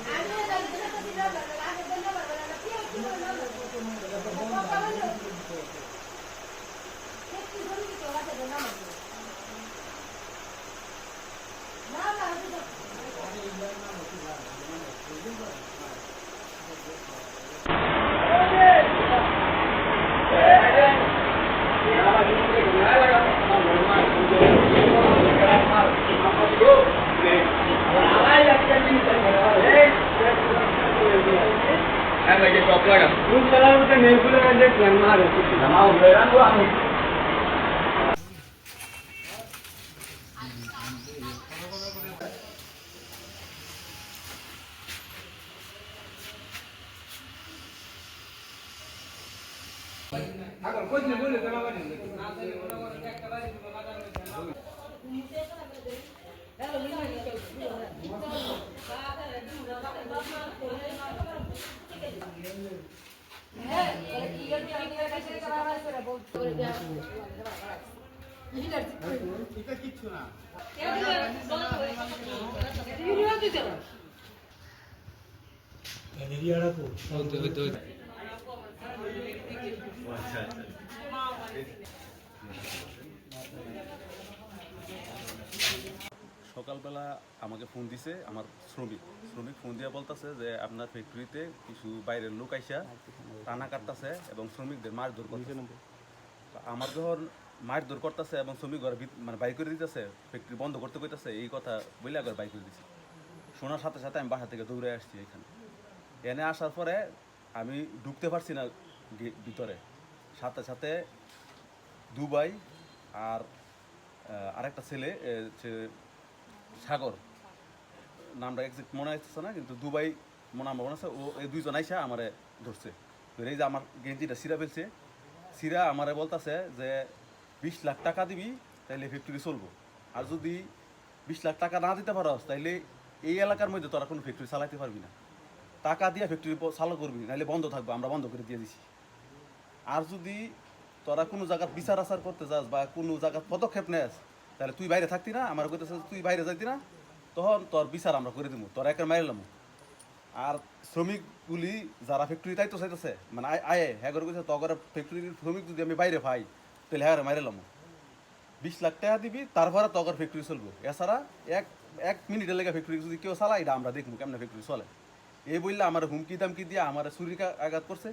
Dan mereka tidak berkenalan dengan. জায়গায় খারাপ কিছু করছে না সকালবেলা আমাকে ফোন দিছে আমার শ্রমিক। শ্রমিক ফোন দিয়ে বলতেছে যে আপনার ফ্যাক্টরিতে কিছু বাইরের লোক আইসা, টানা কাটতেছে এবং শ্রমিকদের মারধর করতেছে। আমার যখন মারধর করতেছে এবং শ্রমিক ঘর মানে বাই করে দিতেছে ফ্যাক্টরি বন্ধ করতে কইতেছে, এই কথা বলে একবার বাই করে দিছি। শোনার সাথে সাথে আমি বাসা থেকে দৌড়ে আসছি এখানে। এনে আসার পরে আমি ঢুকতে পারছি না ভিতরে। সাথে সাথে দুবাই আর আরেকটা ছেলে সাগর। নামটা এক্সাক্ট মনে আসতেছে না, কিন্তু দুবাই মনে আমার মনে আছে, ও এই দুইজন আইসা আমারে ধরছে। ধরে এই যে আমার গেঞ্জিটা সিরা ফেলছে সিরা আমারে বলতাছে যে, বিশ লাখ টাকা দিবি, তাইলে ফ্যাক্টরি চলবো। আর যদি বিশ লাখ টাকা না দিতে পারস, তাইলে এই এলাকার মধ্যে তোরা কোনো ফ্যাক্টরি চালাইতে পারবি না। টাকা দিয়ে ফ্যাক্টরি চালু করবি নাহলে বন্ধ থাকব, আমরা বন্ধ করে দিয়ে দিছি। আর যদি তোরা কোনো জায়গার বিচার আচার করতে যাস বা কোনো জায়গার পদক্ষেপ নেস তাহলে তুই বাইরে থাকতি না, আমার কইতেছে তুই বাইরে যাইতি না, তখন তোর বিচার আমরা করে দিব তোর একের মারিলাম আর শ্রমিকগুলি যারা ফ্যাক্টরি তাই তো চাইতেছে। মানে আয়- হ্যাঁ করে কইছে, তগর ফ্যাক্টরির শ্রমিক যদি আমি বাইরে পাই, তাহলে হ্যাঁ মারিলাম বিশ লাখ টাকা দিবি, তারপরে তগর ফ্যাক্টরি চলবো। এছাড়া এক এক মিনিটের লেগে ফ্যাক্টরি যদি কেউ চালাই এটা আমরা দেখব কেমন ফ্যাক্টরি চলে। এই বললে আমার হুমকি দামকি দিয়ে আমার ছুরি আঘাত করছে।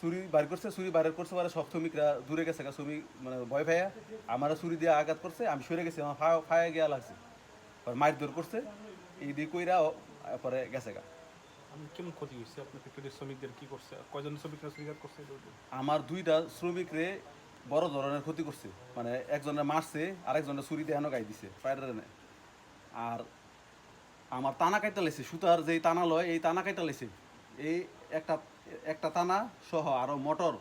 ছুরি বার করছে ছুরি বার করছে পরে সব শ্রমিকরা দূরে গেছে শ্রমিক মানে ভয় ভাইয়া আমার ছুরি দিয়ে আঘাত করছে, আমি সরে গেছি, আমার ফায়া ফায়া গিয়া লাগছে। পরে মার দূর করছে, এই দিয়ে কইরা পরে গেছে গা। আমি কেমন ক্ষতি হয়েছে? আপনার ফ্যাক্টরির শ্রমিকদের কি করছে? কয়জন শ্রমিকরা স্বীকার করছে আমার দুইটা শ্রমিকরে বড় ধরনের ক্ষতি করছে। মানে একজনের মারছে, আরেকজনের ছুরি দিয়ে হেন গাই দিছে ফায়ার আর আমার টানা কাইটা লেছে, সুতার যেই টানা লয়, এই টানা কাইটা লেছে। এই একটা একটা টানা সহ আরও মোটর,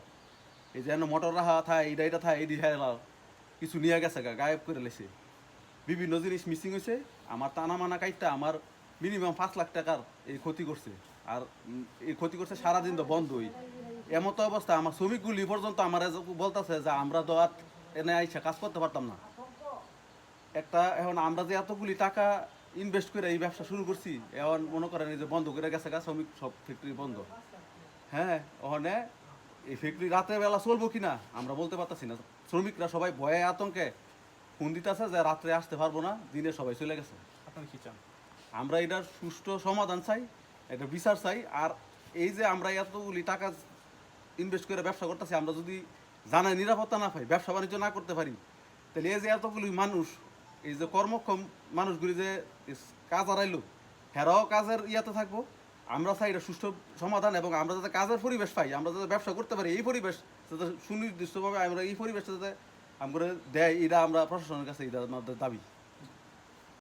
এই যেন মোটর রাখা থায় এইটা এটা থায় এই দিয়ে কিছু নিয়ে গেছে গা, গায়েব করে লেছে। বিভিন্ন জিনিস মিসিং হয়েছে আমার টানা মানা কাইটটা আমার মিনিমাম পাঁচ লাখ টাকার এই ক্ষতি করছে। আর এই ক্ষতি করছে সারাদিন তো বন্ধই। এমতো অবস্থা, আমার শ্রমিকগুলি পর্যন্ত আমার বলতেছে যে আমরা তো আর এনে আইসা কাজ করতে পারতাম না। একটা এখন আমরা যে এতগুলি টাকা ইনভেস্ট করে এই ব্যবসা শুরু করছি, এখন মনে করেন এই যে বন্ধ করে গেছে গা, শ্রমিক সব ফ্যাক্টরি বন্ধ। হ্যাঁ ওখানে এই ফ্যাক্টরি রাতের বেলা চলবো কিনা, আমরা বলতে পারতাছি না। শ্রমিকরা সবাই ভয়ে আতঙ্কে, ফোন দিতেছে যে রাত্রে আসতে পারব না, দিনে সবাই চলে গেছে। আপনারা কি চান? আমরা এটার সুষ্ঠু সমাধান চাই এটা বিচার চাই, আর এই যে আমরা এতগুলি টাকা ইনভেস্ট করে ব্যবসা করতেছি, আমরা যদি জানাই নিরাপত্তা না পাই, ব্যবসা বাণিজ্য না করতে পারি, তাহলে এই যে এতগুলি মানুষ, এই যে কর্মক্ষম মানুষগুলি যে কাজ হারাইলো, হেরাও কাজের ইয়াতে থাকব, আমরা চাই এটা সুষ্ঠু সমাধান এবং আমরা যাতে কাজের পরিবেশ পাই, আমরা যাতে ব্যবসা করতে পারি, এই পরিবেশ যাতে সুনির্দিষ্টভাবে আমরা এই পরিবেশটা যাতে আমরা দেয়, এটা আমরা প্রশাসনের কাছে এটা আমাদের দাবি।